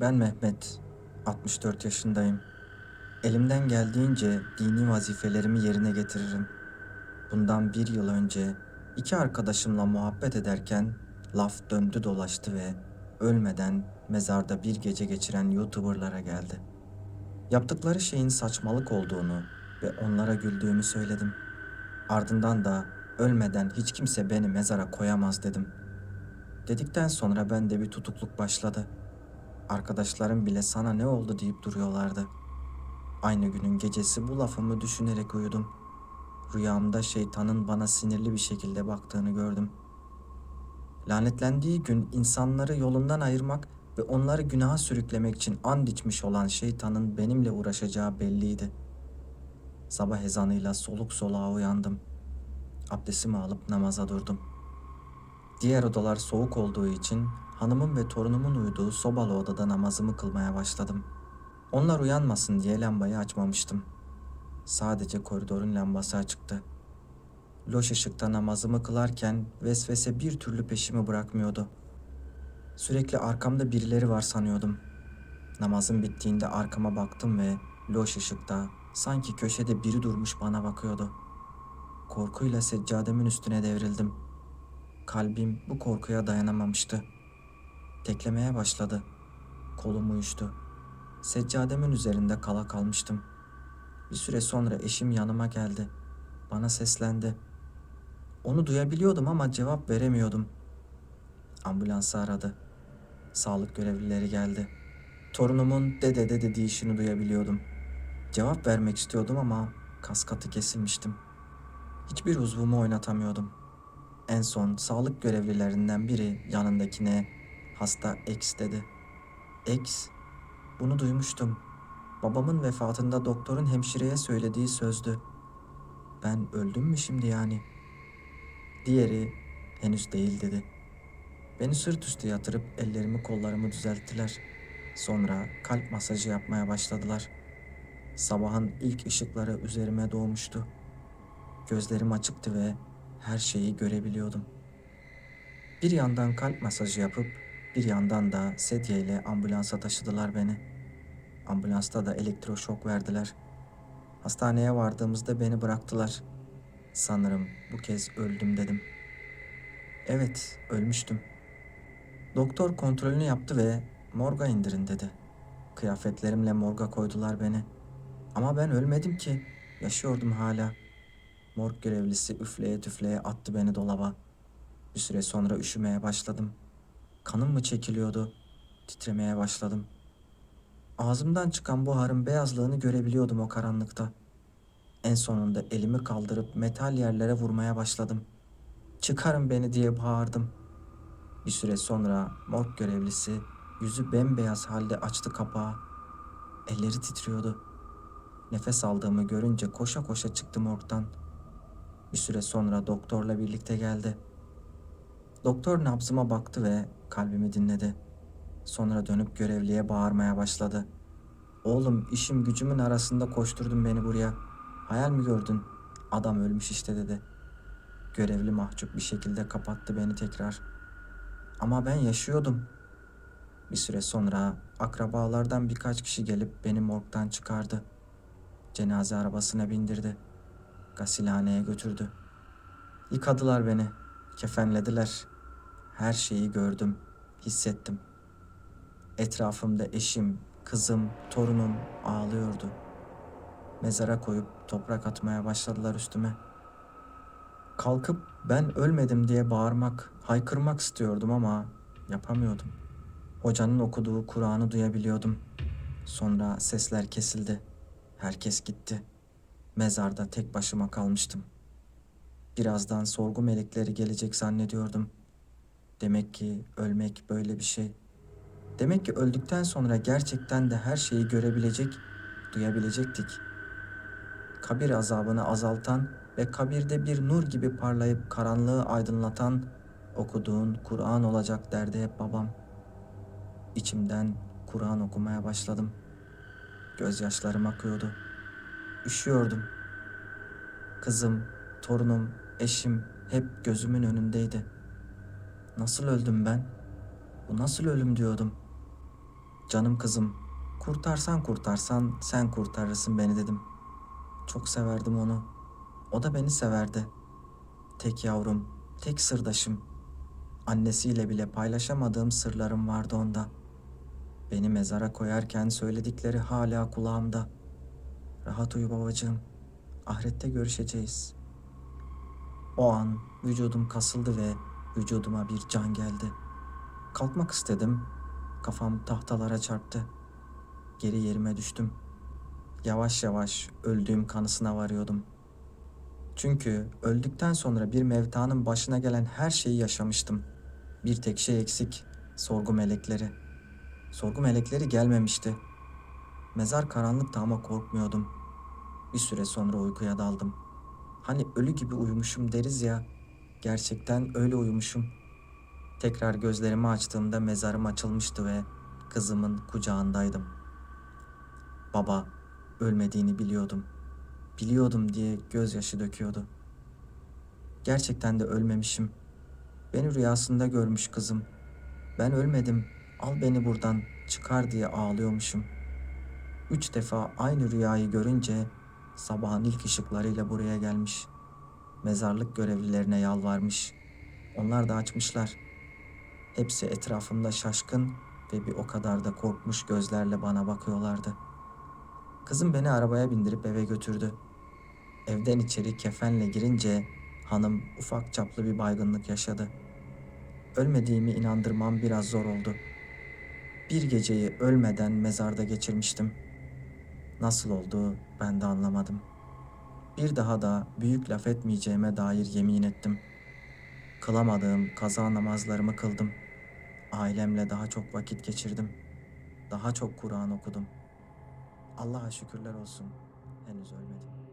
Ben Mehmet, 64 yaşındayım. Elimden geldiğince dini vazifelerimi yerine getiririm. Bundan bir yıl önce iki arkadaşımla muhabbet ederken laf döndü dolaştı ve ölmeden mezarda bir gece geçiren YouTuber'lara geldi. Yaptıkları şeyin saçmalık olduğunu ve onlara güldüğümü söyledim. Ardından da ölmeden hiç kimse beni mezara koyamaz dedim. Dedikten sonra bende bir tutukluk başladı. Arkadaşlarım bile sana ne oldu deyip duruyorlardı. Aynı günün gecesi bu lafımı düşünerek uyudum. Rüyamda şeytanın bana sinirli bir şekilde baktığını gördüm. Lanetlendiği gün insanları yolundan ayırmak ve onları günaha sürüklemek için and içmiş olan şeytanın benimle uğraşacağı belliydi. Sabah ezanıyla soluk soluğa uyandım. Abdestimi alıp namaza durdum. Diğer odalar soğuk olduğu için hanımın ve torunumun uyuduğu sobalı odada namazımı kılmaya başladım. Onlar uyanmasın diye lambayı açmamıştım. Sadece koridorun lambası açıktı. Loş ışıkta namazımı kılarken vesvese bir türlü peşimi bırakmıyordu. Sürekli arkamda birileri var sanıyordum. Namazım bittiğinde arkama baktım ve loş ışıkta sanki köşede biri durmuş bana bakıyordu. Korkuyla seccademin üstüne devrildim. Kalbim bu korkuya dayanamamıştı. Teklemeye başladı. Kolum uyuştu. Seccademin üzerinde kala kalmıştım. Bir süre sonra eşim yanıma geldi. Bana seslendi. Onu duyabiliyordum ama cevap veremiyordum. Ambulansı aradı. Sağlık görevlileri geldi. Torunumun dede dede deyişini duyabiliyordum. Cevap vermek istiyordum ama kas katı kesilmiştim. Hiçbir uzvumu oynatamıyordum. En son sağlık görevlilerinden biri yanındakine hasta X dedi. X, bunu duymuştum. Babamın vefatında doktorun hemşireye söylediği sözdü. Ben öldüm mü şimdi yani? Diğeri henüz değil dedi. Beni sırt üstü yatırıp ellerimi kollarımı düzelttiler. Sonra kalp masajı yapmaya başladılar. Sabahın ilk ışıkları üzerime doğmuştu. Gözlerim açıktı ve her şeyi görebiliyordum. Bir yandan kalp masajı yapıp bir yandan da sedyeyle ambulansa taşıdılar beni. Ambulansta da elektroşok verdiler. Hastaneye vardığımızda beni bıraktılar. Sanırım bu kez öldüm dedim. Evet, ölmüştüm. Doktor kontrolünü yaptı ve morga indirin dedi. Kıyafetlerimle morga koydular beni. Ama ben ölmedim ki. Yaşıyordum hala. Morg görevlisi üfleye tüfleye attı beni dolaba. Bir süre sonra üşümeye başladım. Kanım mı çekiliyordu? Titremeye başladım. Ağzımdan çıkan buharın beyazlığını görebiliyordum o karanlıkta. En sonunda elimi kaldırıp metal yerlere vurmaya başladım. Çıkarın beni diye bağırdım. Bir süre sonra morg görevlisi yüzü bembeyaz halde açtı kapağı. Elleri titriyordu. Nefes aldığımı görünce koşa koşa çıktı morgdan. Bir süre sonra doktorla birlikte geldi. Doktor nabzıma baktı ve kalbimi dinledi. Sonra dönüp görevliye bağırmaya başladı. Oğlum işim gücümün arasında koşturdun beni buraya. Hayal mi gördün? Adam ölmüş işte dedi. Görevli mahcup bir şekilde kapattı beni tekrar. Ama ben yaşıyordum. Bir süre sonra akrabalardan birkaç kişi gelip beni morgdan çıkardı. Cenaze arabasına bindirdi. Gasilhaneye götürdü. Yıkadılar beni. Kefenlediler. Her şeyi gördüm, hissettim. Etrafımda eşim, kızım, torunum ağlıyordu. Mezara koyup toprak atmaya başladılar üstüme. Kalkıp ben ölmedim diye bağırmak, haykırmak istiyordum ama yapamıyordum. Hocanın okuduğu Kur'an'ı duyabiliyordum. Sonra sesler kesildi. Herkes gitti. Mezarda tek başıma kalmıştım. Birazdan sorgu melekleri gelecek zannediyordum. Demek ki ölmek böyle bir şey. Demek ki öldükten sonra gerçekten de her şeyi görebilecek, duyabilecektik. Kabir azabını azaltan ve kabirde bir nur gibi parlayıp karanlığı aydınlatan okuduğun Kur'an olacak derdi hep babam. İçimden Kur'an okumaya başladım. Gözyaşlarım akıyordu. Üşüyordum. Kızım, torunum, eşim hep gözümün önündeydi. Nasıl öldüm ben? Bu nasıl ölüm diyordum. Canım kızım, kurtarsan kurtarsan sen kurtarırsın beni dedim. Çok severdim onu. O da beni severdi. Tek yavrum, tek sırdaşım. Annesiyle bile paylaşamadığım sırlarım vardı onda. Beni mezara koyarken söyledikleri hala kulağımda. Rahat uyu babacığım. Ahirette görüşeceğiz. O an vücudum kasıldı ve vücuduma bir can geldi. Kalkmak istedim. Kafam tahtalara çarptı. Geri yerime düştüm. Yavaş yavaş öldüğüm kanısına varıyordum. Çünkü öldükten sonra bir mevtanın başına gelen her şeyi yaşamıştım. Bir tek şey eksik, sorgu melekleri. Sorgu melekleri gelmemişti. Mezar karanlıktı ama korkmuyordum. Bir süre sonra uykuya daldım. Hani ölü gibi uyumuşum deriz ya. Gerçekten öyle uyumuşum. Tekrar gözlerimi açtığımda mezarım açılmıştı ve kızımın kucağındaydım. Baba, ölmediğini biliyordum. Biliyordum diye gözyaşı döküyordu. Gerçekten de ölmemişim. Beni rüyasında görmüş kızım. Ben ölmedim. Al beni buradan. Çıkar diye ağlıyormuşum. Üç defa aynı rüyayı görünce sabahın ilk ışıklarıyla buraya gelmiş. Mezarlık görevlilerine yalvarmış. Onlar da açmışlar. Hepsi etrafımda şaşkın ve bir o kadar da korkmuş gözlerle bana bakıyorlardı. Kızım beni arabaya bindirip eve götürdü. Evden içeri kefenle girince hanım ufak çaplı bir baygınlık yaşadı. Ölmediğimi inandırmam biraz zor oldu. Bir geceyi ölmeden mezarda geçirmiştim. Nasıl oldu ben de anlamadım. Bir daha da büyük laf etmeyeceğime dair yemin ettim. Kılamadığım kaza namazlarımı kıldım. Ailemle daha çok vakit geçirdim. Daha çok Kur'an okudum. Allah'a şükürler olsun. Henüz ölmedim.